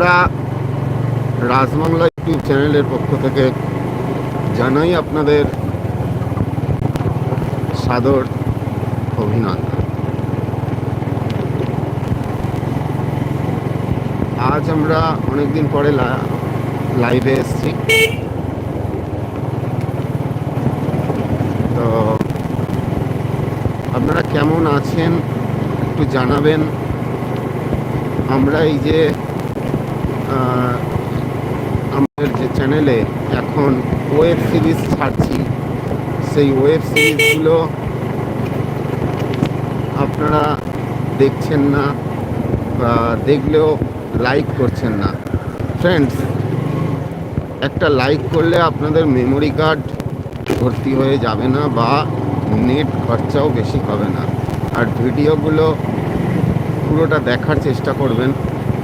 আমরা রাজবাংলা ইউটিউব চ্যানেলের পক্ষ থেকে জানাই আপনাদের সাদর অভিনন্দন। আজ আমরা অনেকদিন পরে লাইভে এসেছি। তো আপনারা কেমন আছেন একটু জানাবেন। আমরা এই যে আমাদের যে চ্যানেলে এখন ওয়েব সিরিজ ছাড়ছি, সেই ওয়েব সিরিজগুলো আপনারা দেখছেন না বা দেখলেও লাইক করছেন না। ফ্রেন্ডস একটা লাইক করলে আপনাদের মেমোরি কার্ড ভর্তি হয়ে যাবে না বা নেট খরচাও বেশি হবে না। আর ভিডিওগুলো পুরোটা দেখার চেষ্টা করবেন।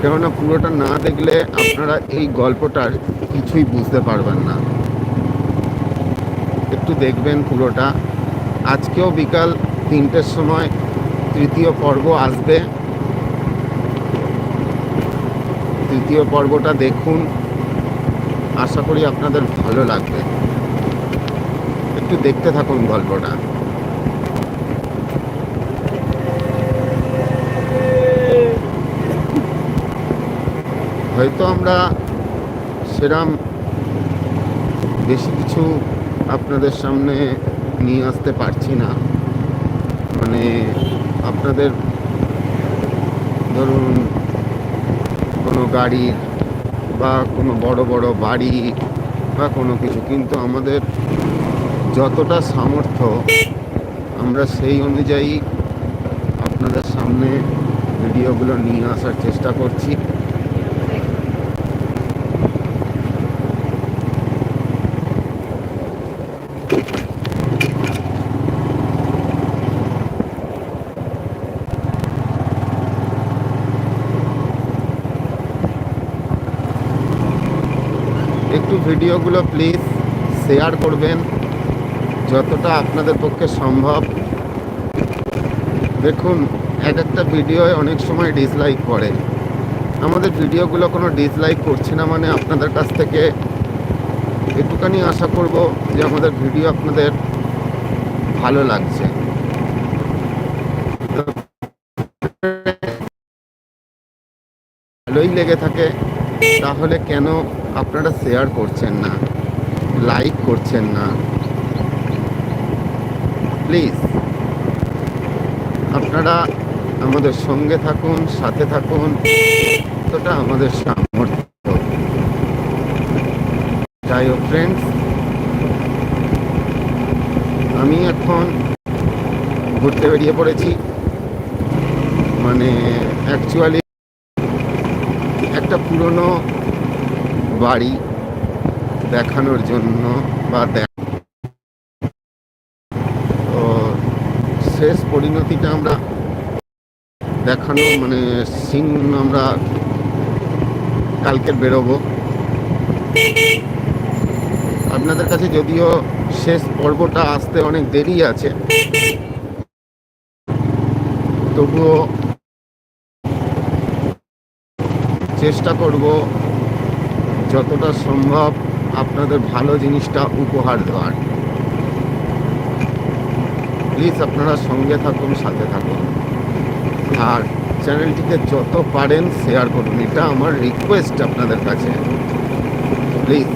কেননা পুরোটা না দেখলে আপনারা এই গল্পটার কিছুই বুঝতে পারবেন না। একটু দেখবেন পুরোটা। আজকেও বিকাল তিনটের সময় তৃতীয় পর্ব আসবে। তৃতীয় পর্বটা দেখুন। আশা করি আপনাদের ভালো লাগবে। একটু দেখতে থাকুন গল্পটা। হয়তো আমরা সেরাম বেশি কিছু আপনাদের সামনে নিয়ে আসতে পারছি না। মানে আপনাদের ধরুন কোনো গাড়ির বা কোনো বড় বড় বাড়ি বা কোনো কিছু, কিন্তু আমাদের যতটা সামর্থ্য আমরা সেই অনুযায়ী আপনাদের সামনে ভিডিওগুলো নিয়ে আসার চেষ্টা করছি একটু ভিডিওগুলো প্লিজ শেয়ার করবেন যতটা আপনাদের পক্ষে সম্ভব। দেখুন, এক একটা ভিডিওয় অনেক সময় ডিসলাইক করে আমাদের ভিডিওগুলো কোনো ডিসলাইক করছে না মানে আপনাদের কাছ থেকে একটুখানি আশা করব যে আমাদের ভিডিও আপনাদের ভালো লাগছে। ভালোই লেগে থাকে। তাহলে কেন আপনারা শেয়ার করছেন না? লাইক করছেন না? প্লিজ আপনারা আমাদের সঙ্গে থাকুন, সাথে থাকুন। যতটা আমাদের সামর্থ্য। যাই হোক ফ্রেন্ডস আমি এখন ঘুরতে বেরিয়ে পড়েছি। মানে অ্যাকচুয়ালি পুরনো বাড়ি দেখানোর জন্য বা শেষ পরিণতিটা আমরা দেখানো মানে সিং আমরা কালকে বেরোবো। আপনাদের কাছে যদিও শেষ পর্বটা আসতে অনেক দেরি আছে, তবুও চেষ্টা করব যতটা সম্ভব আপনাদের ভালো জিনিসটা উপহার দেওয়ার। প্লিজ আপনারা সঙ্গে থাকুন, সাথে থাকুন। আর চ্যানেলটিকে যত পারেন শেয়ার করুন। এটা আমার রিকোয়েস্ট আপনাদের কাছে। প্লিজ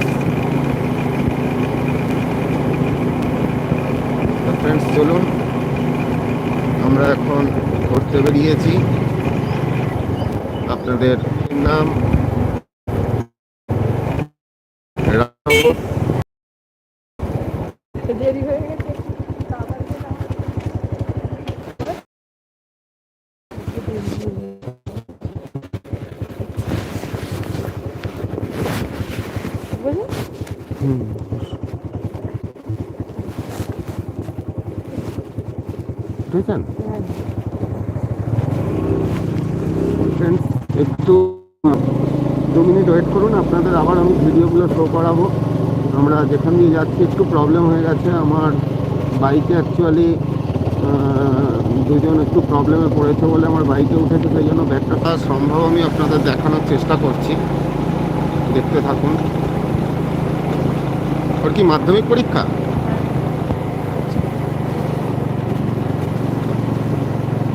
ফ্রেন্ডস চলুন। আমরা এখন ঘুরতে বেরিয়েছি। আপনাদের নাম একটু দু মিনিট ওয়েট করুন, আপনাদের আবার আমি ভিডিওগুলো শো করাবো। আমরা যেখান দিয়ে যাচ্ছি, একটু প্রবলেম হয়ে গেছে। আমার বাইকে অ্যাকচুয়ালি দুজন একটু প্রবলেমে পড়েছে বলে আমার বাইকে উঠেছে, সেই জন্য ব্যাগটা সম্ভব আমি আপনাদের দেখানোর চেষ্টা করছি। দেখতে থাকুন। ওর কি মাধ্যমিক পরীক্ষা?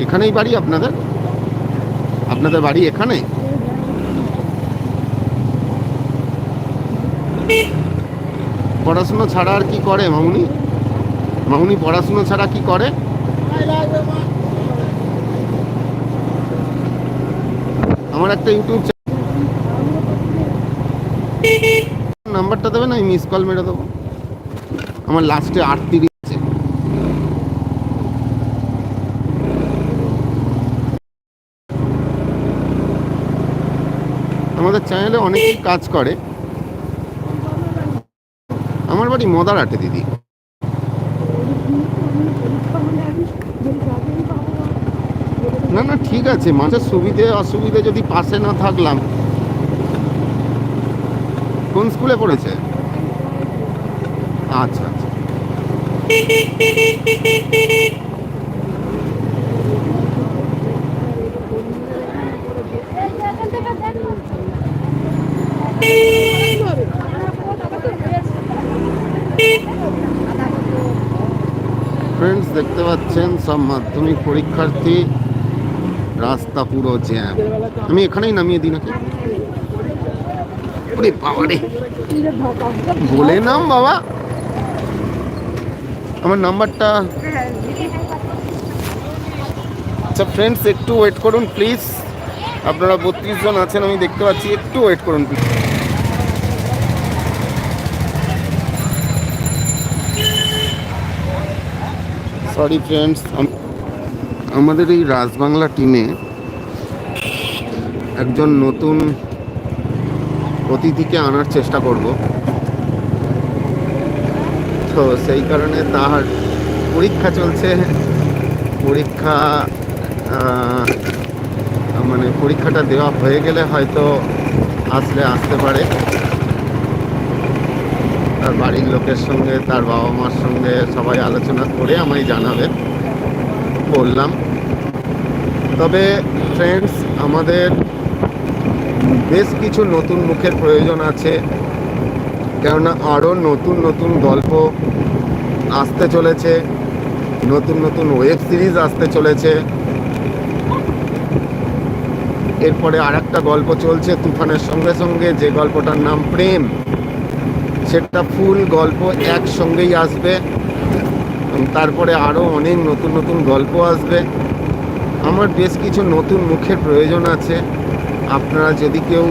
এখানেই বাড়ি আপনাদের? আপনাদের বাড়ি এখানে? পড়াশুনো ছাড়া আর কি করে মামুনি? মামুনি পড়াশুনো ছাড়া কি করে? আমার একটা ইউটিউব নাম্বারটা দেবেন আমি মিস কল মেরে দেবো। আমার লাস্টে আটত্রিশ আছে আমাদের চ্যানেলে অনেকেই কাজ করে। আমার বাড়ি মদারহাটে, দিদি। না না, ঠিক আছে। মানুষের সুবিধে, অসুবিধে যদি পাশে না থাকলাম। কোন স্কুলে পড়েছে? আচ্ছা আচ্ছা। ফ্রেন্ডস দেখতে পাচ্ছেন, সব মাধ্যমিক পরীক্ষার্থী, রাস্তা পুরো জ্যাম আমি এখানেই নামিয়ে দিই নাকি? বলে নাম বাবা। আমার নাম্বারটা আচ্ছা ফ্রেন্ডস একটু ওয়েট করুন প্লিজ আপনারা বত্রিশ জন আছেন, আমি দেখতে পাচ্ছি, একটু ওয়েট করুন প্লিজ সরি ফ্রেন্ডস আমাদের এই রাজবাংলা টিমে একজন নতুন অতিথিকে আনার চেষ্টা করব। তো সেই কারণে তার পরীক্ষা চলছে। পরীক্ষা মানে পরীক্ষাটা দেওয়া হয়ে গেলে হয়তো আসলে আসতে পারে। তার বাড়ির লোকের সঙ্গে, তার বাবা মার সঙ্গে সবাই আলোচনা করে আমায় জানাবে, বললাম। তবে ফ্রেন্ডস আমাদের বেশ কিছু নতুন মুখের প্রয়োজন আছে, কেননা আরও নতুন নতুন গল্প আসতে চলেছে, নতুন নতুন ওয়েব সিরিজ আসতে চলেছে। এরপরে আর একটা গল্প চলছে তুফানের সঙ্গে সঙ্গে, যে গল্পটার নাম প্রেম। সেটা ফুল গল্প একসঙ্গেই আসবে। তারপরে আরও অনেক নতুন নতুন গল্প আসবে। আমার বেশ কিছু নতুন মুখের প্রয়োজন আছে। আপনারা যদি কেউ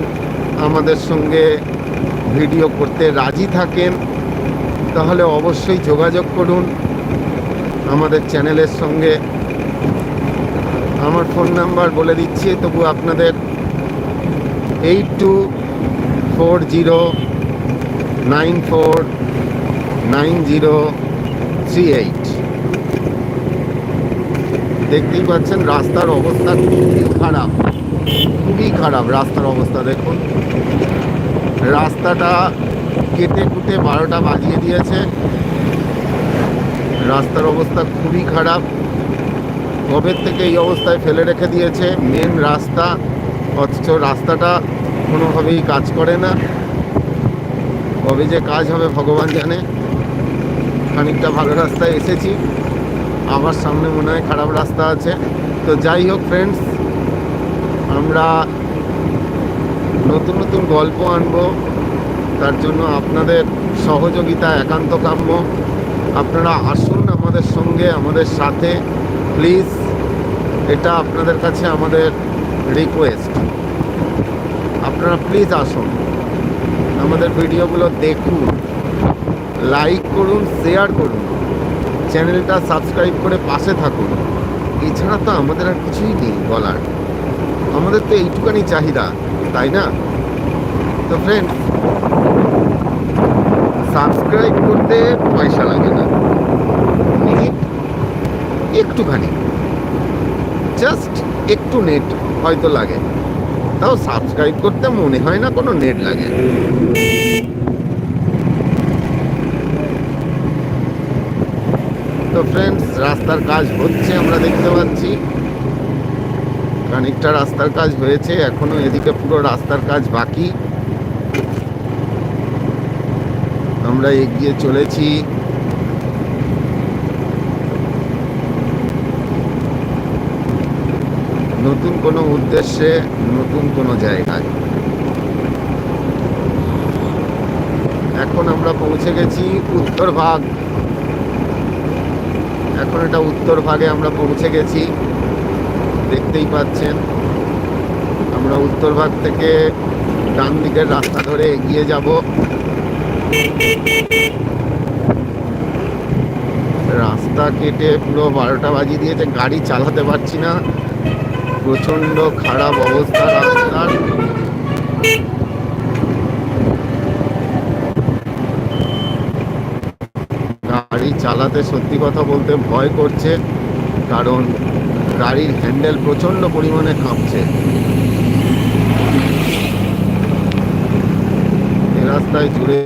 আমাদের সঙ্গে ভিডিও করতে রাজি থাকেন, তাহলে অবশ্যই যোগাযোগ করুন। আমাদের চ্যানেলের সঙ্গে। আমার ফোন নাম্বার বলে দিচ্ছি, তবু আপনাদের eight two four zero nine four nine zero three eight. দেখতেই পাচ্ছেন রাস্তার অবস্থা খুবই খারাপ খুবই খারাপ রাস্তার অবস্থা, দেখুন। রাস্তাটা কেটে কুটে বারোটা বাজিয়ে দিয়েছে। রাস্তার অবস্থা খুবই খারাপ। কবে থেকে এই অবস্থায় ফেলে রেখে দিয়েছে? মেন রাস্তা, অথচ রাস্তাটা কোনোভাবেই কাজ করে না। কবে যে কাজ হবে ভগবান জানে। খানিকটা ভালো রাস্তায় এসেছি। আমার সামনে মনে হয় খারাপ রাস্তা আছে। তো যাই হোক ফ্রেন্ডস আমরা নতুন নতুন গল্প আনব। তার জন্য আপনাদের সহযোগিতা একান্ত কাম্য আপনারা আসুন আমাদের সঙ্গে, আমাদের সাথে। প্লিজ এটা আপনাদের কাছে আমাদের রিকোয়েস্ট আপনারা প্লিজ আসুন। আমাদের ভিডিওগুলো দেখুন লাইক করুন শেয়ার করুন চ্যানেলটা সাবস্ক্রাইব করে পাশে থাকুন। এছাড়া তো আমাদের আর কিছুই নেই বলার। আমাদের তো এইটুকানি চাহিদা, তাই না? তো ফ্রেন্ড সাবস্ক্রাইব করতে পয়সা লাগে না। মিনিট একটুখানি। জাস্ট একটু নেট হয়তো লাগে। তাও সাবস্ক্রাইব করতে মনে হয় না কোনো নেট লাগে। তো ফ্রেন্ডস রাস্তার কাজ হচ্ছে আমরা দেখতে পাচ্ছি। খানিকটা রাস্তার কাজ হয়েছে, এখনও এদিকে পুরো রাস্তার কাজ বাকি। আমরা এগিয়ে চলেছি। নতুন কোনো উদ্দেশ্যে, নতুন কোনো জায়গায়। এখন আমরা পৌঁছে গেছি উত্তর ভাগ। এখন এটা উত্তর ভাগে আমরা পৌঁছে গেছি। দেখতেই পাচ্ছেন, আমরা উত্তর ভাগ থেকে ডান দিকের রাস্তা ধরে এগিয়ে যাব। রাস্তা কেটে পুরো বারোটা বাজিয়ে দিয়েছে, গাড়ি চালাতে পারছি না। প্রচণ্ড খারাপ অবস্থা রাস্তার। গাড়ি চালাতে সত্যি কথা বলতে ভয় করছে, কারণ গাড়ির হ্যান্ডেল প্রচণ্ড পরিমাণে কাঁপছে। রাস্তায় জুড়ে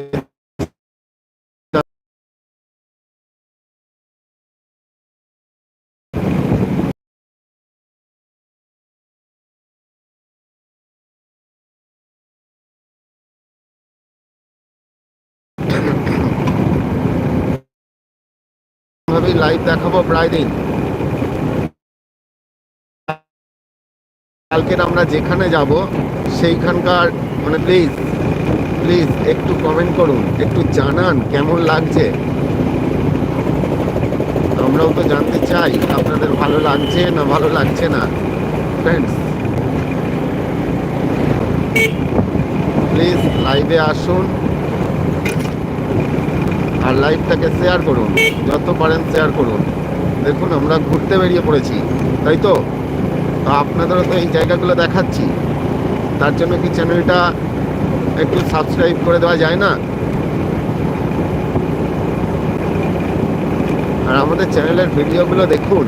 ভাবেই লাইভ দেখাবো প্রায় দিন। কালকের আমরা যেখানে যাব, সেইখানকার মানে প্লিজ প্লিজ একটু কমেন্ট করুন, একটু জানান কেমন লাগছে। আমরাও তো জানতে চাই, আপনাদের ভালো লাগছে না ভালো লাগছে না। ফ্রেন্ডস প্লিজ লাইভে আসুন। আর লাইভটাকে শেয়ার করুন, যত পারেন শেয়ার করুন। দেখুন, আমরা ঘুরতে বেরিয়ে পড়েছি, তাই তো? আপনাদেরও তো এই জায়গাগুলো দেখাচ্ছি। তার জন্য কি চ্যানেলটা একটু সাবস্ক্রাইব করে দেওয়া যায় না? আর আমাদের চ্যানেলের ভিডিওগুলো দেখুন,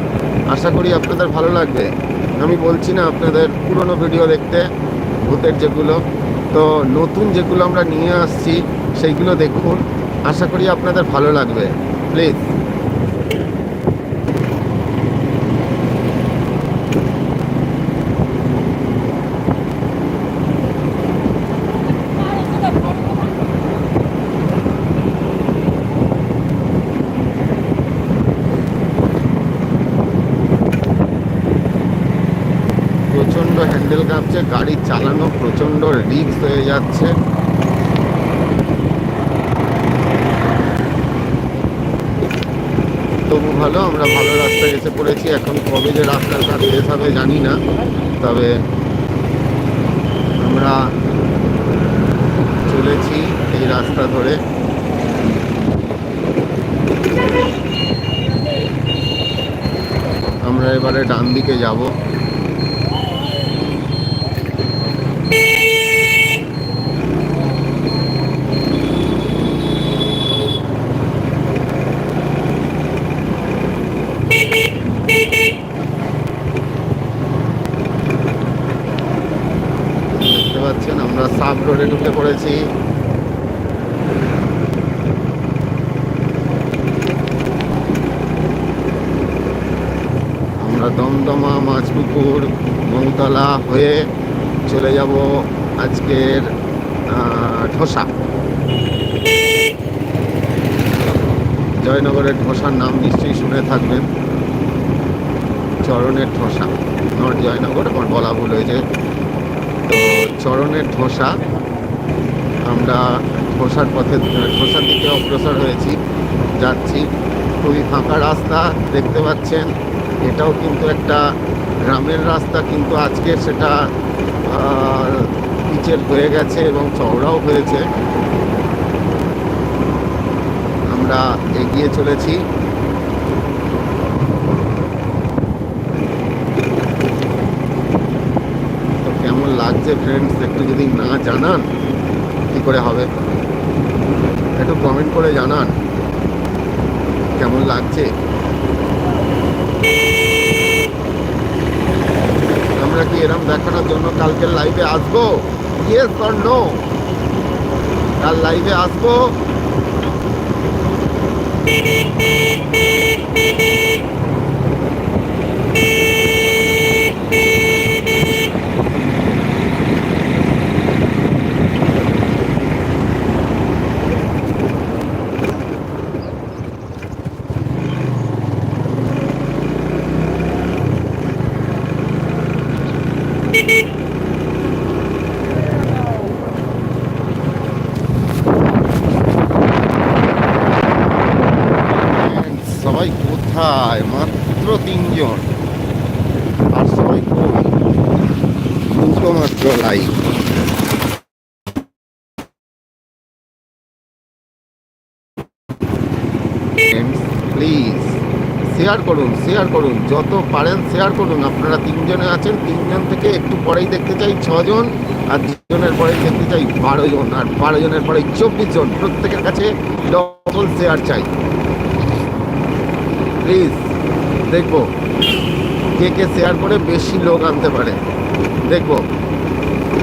আশা করি আপনাদের ভালো লাগবে। আমি বলছি না আপনাদের পুরনো ভিডিও দেখতে, ভূতের যেগুলো। তো নতুন যেগুলো আমরা নিয়ে আসছি, সেইগুলো দেখুন। আশা করি আপনাদের ভালো লাগবে। প্লিজ। প্রচণ্ড হ্যান্ডেল কাঁপছে, গাড়ি চালানো প্রচণ্ড রিস্ক হয়ে যাচ্ছে তবু ভালো, আমরা ভালো রাস্তায় এসে পড়েছি। এখন কবে যে রাস্তার কাজ শেষ হবে জানি না। তবে আমরা চলেছি এই রাস্তা ধরে। আমরা এবারে ডান দিকে যাব দেখতে পাচ্ছেন সাব ঢুকে পড়েছি। আমরা দমদমা, মাছপুকুর, মৌতলা হয়ে চলে যাব আজকের ঢোসা। জয়নগরের ঢোসার নাম নিশ্চয়ই শুনে থাকবেন। চরণের ঢোসা নট জয়নগর, আমার বলা ভুল হয়েছে। তো চরণের ঢোসা আমরা ঢোসার পথে ঢোসার দিকে অগ্রসর হয়েছি, যাচ্ছি। খুবই ফাঁকা রাস্তা দেখতে পাচ্ছেন। এটাও কিন্তু একটা গ্রামের রাস্তা, কিন্তু আজকে সেটা পিচের হয়ে গেছে এবং চওড়াও হয়েছে। আমরা এগিয়ে চলেছি তো কেমন লাগছে ফ্রেন্ডস একটু যদি না জানান, কি করে হবে? একটু কমেন্ট করে জানান, কেমন লাগছে? আমরা কি এরম দেখানোর জন্য কালকে লাইভে আসব? ইয়েস অর নো কাল লাইভে আসব কোথায় মাত্র তিনজন আর সবাই কই মাত্র প্লিজ শেয়ার করুন শেয়ার করুন। যত পারেন শেয়ার করুন। আপনারা তিনজনে আছেন, তিনজন থেকে একটু পরেই দেখতে চাই ছজন, আর দুজনের পরে দেখতে চাই বারো জন আর বারো জনের পরে চব্বিশ জন প্রত্যেকের কাছে ডবল শেয়ার চাই। প্লিজ দেখব কে কে শেয়ার করে বেশি লোক আনতে পারে। দেখব।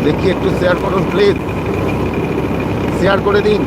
দেখি একটু শেয়ার করুন প্লিজ শেয়ার করে দিন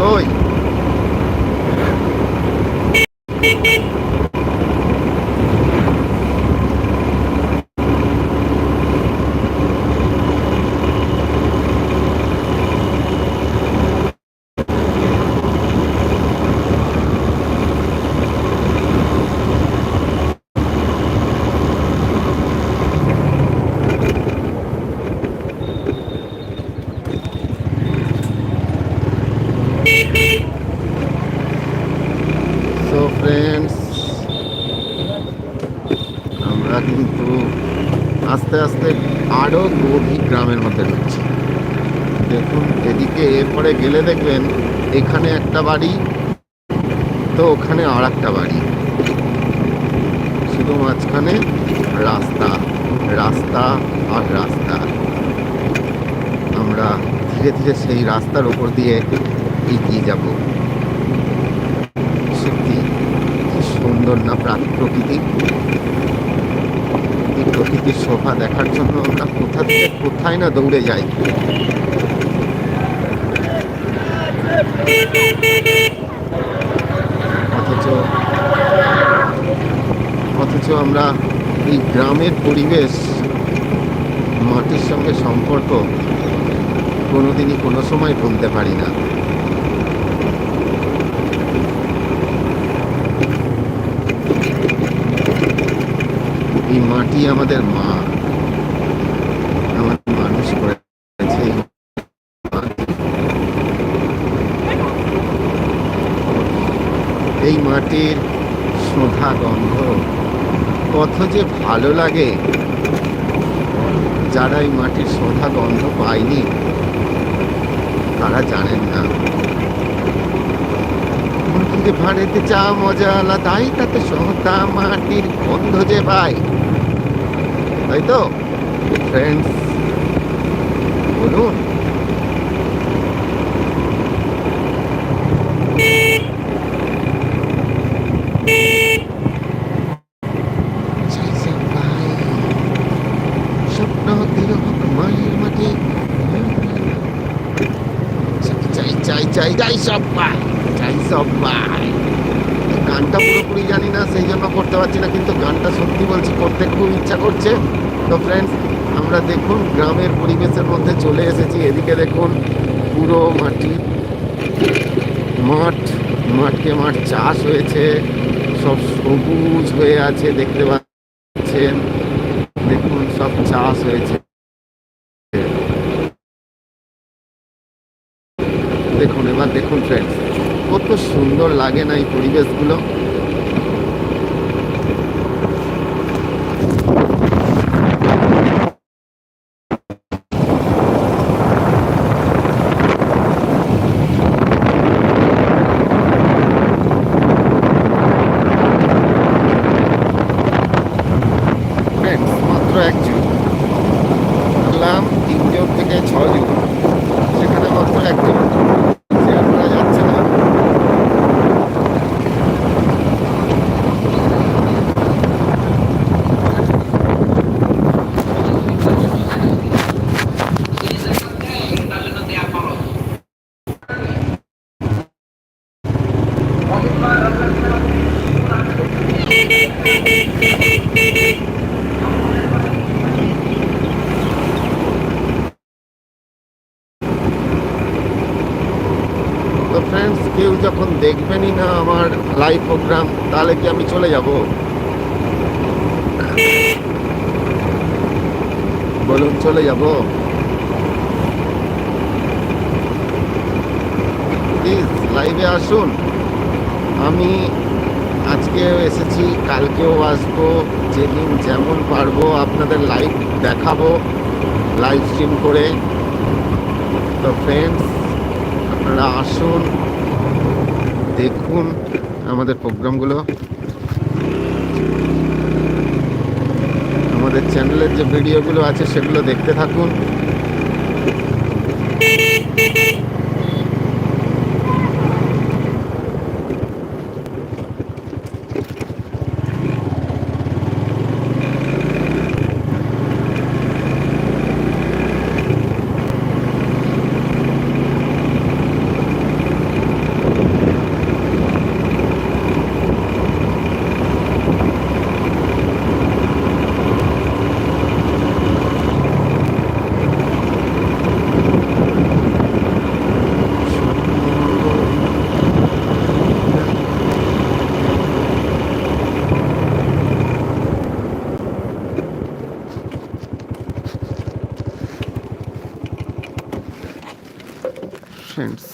কই সো ফ্রেন্ডস আমরা কিন্তু আস্তে আস্তে আরও গভীর গ্রামের মধ্যে ঢুকছি দেখুন এদিকে এরপরে গেলে দেখবেন এখানে একটা বাড়ি, তো ওখানে আর একটা বাড়ি। শুধু মাঝখানে রাস্তা রাস্তা আর রাস্তা। আমরা ধীরে ধীরে সেই রাস্তার ওপর দিয়ে এগিয়ে যাব। সত্যি, কি সুন্দর না প্রাক প্রকৃতি প্রকৃতির শোভা দেখার জন্য আমরা কোথা থেকে কোথায় না দৌড়ে যাই। অথচ অথচ আমরা এই গ্রামের পরিবেশ, মাটির সঙ্গে সম্পর্ক কোনোদিনই কোনো সময় ভুলতে পারি না। এই মাটি আমাদের মা আমাদের মানুষ করেছে এই মাটি। এই মাটির সোধা গন্ধ কত যে ভালো লাগে। যারা এই মাটির সোধা গন্ধ পায়নি, তারা জানেন না। মাটির ভাড়েতে চা মজা আলাদাই, তাতে সোধা মাটির গন্ধ যে পাই তাই তো? ফ্রেন্ডস বলুন। চাই চাই চাই সব পাই, চাই সব পাই। গানটা পুরোপুরি জানি না, সেই জন্য করতে পারছি না, কিন্তু গানটা সত্যি বলছি করতে খুব ইচ্ছা করছে। তো ফ্রেন্ডস আমরা দেখুন, গ্রামের পরিবেশের মধ্যে চলে এসেছি। এদিকে দেখুন, পুরো মাটি, মাঠ মাঠকে মাঠ চাষ হয়েছে। সব সবুজ হয়ে আছে, দেখতে পাচ্ছেন। দেখুন, সব চাষ হয়েছে। দেখুন এবার দেখুন ফ্রেন্ডস কত সুন্দর লাগে না এই পরিবেশগুলো তো ফ্রেন্ডস কেউ যখন দেখবেনই না আমার লাইভ প্রোগ্রাম তাহলে কি আমি চলে যাব? বলুন, চলে যাব? প্লিজ লাইভে আসুন। আমি আজকেও এসেছি, কালকেও আসব, যেদিন যেমন পারব আপনাদের লাইভ দেখাবো লাইভ স্ট্রিম করে। তো ফ্রেন্ডস আপনারা আসুন। দেখুন আমাদের প্রোগ্রামগুলো। আমাদের চ্যানেলের যে ভিডিওগুলো আছে সেগুলো দেখতে থাকুন ফ্রেন্ডস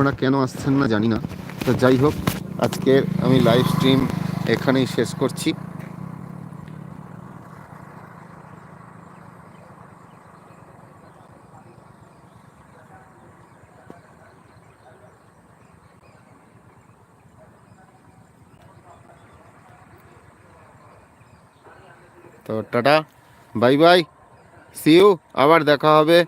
আপনারা কেন আসছেন না জানি না। তো যাই হোক, আজকে আমি লাইভ স্ট্রিম এখানেই শেষ করছি। তো tata bye bye see you আবার দেখা হবে।